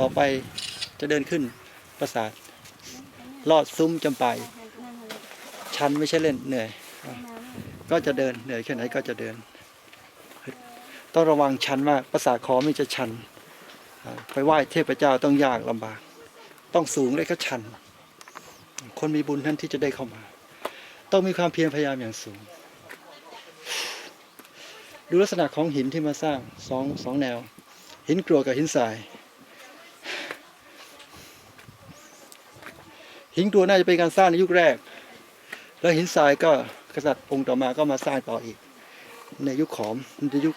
ต่อไปจะเดินขึ้นปราสาท ลอดซุ้มจำปายชันไม่ใช่เล่นเหนื่อย ก็จะเดินเหนื่อยแค่ไหนก็จะเดิน ต้องระวังชันมากปราสาทขอมันจะชัน ไปไหว้เทพเจ้าต้องยากลำบาก ต้องสูงและก็ชัน คนมีบุญท่านที่จะได้เข้ามา ต้องมีความเพียรพยายามอย่างสูง ดูลักษณะของหินที่มาสร้างสองสองแนว หินกรวดกับหินทราย หินกรวดน่าจะเป็นการสร้างในยุคแรก แล้วหินทรายก็กษัตริย์องค์ต่อมาก็มาสร้างต่ออีก ในยุคขอมในยุค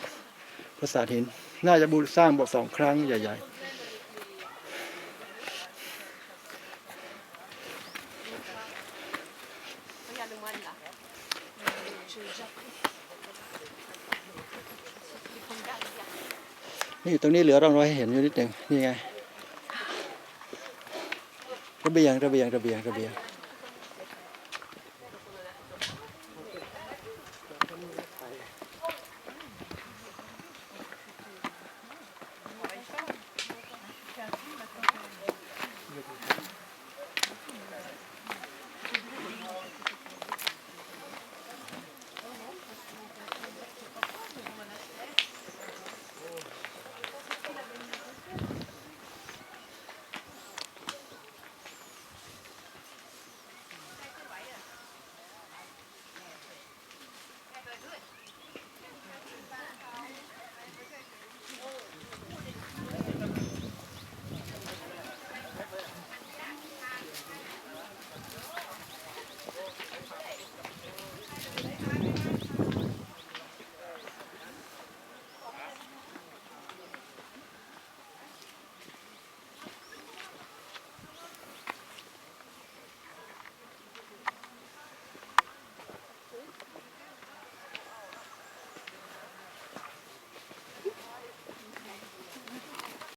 ปราสาทหิน น่าจะบูรสร้างบอกสองครั้งใหญ่ ๆ นี่ตรงนี้เหลือร่องรอยให้เห็นอยู่นิดหนึ่งนี่ไง ระเบียงระเบียงระเบียงระเบียง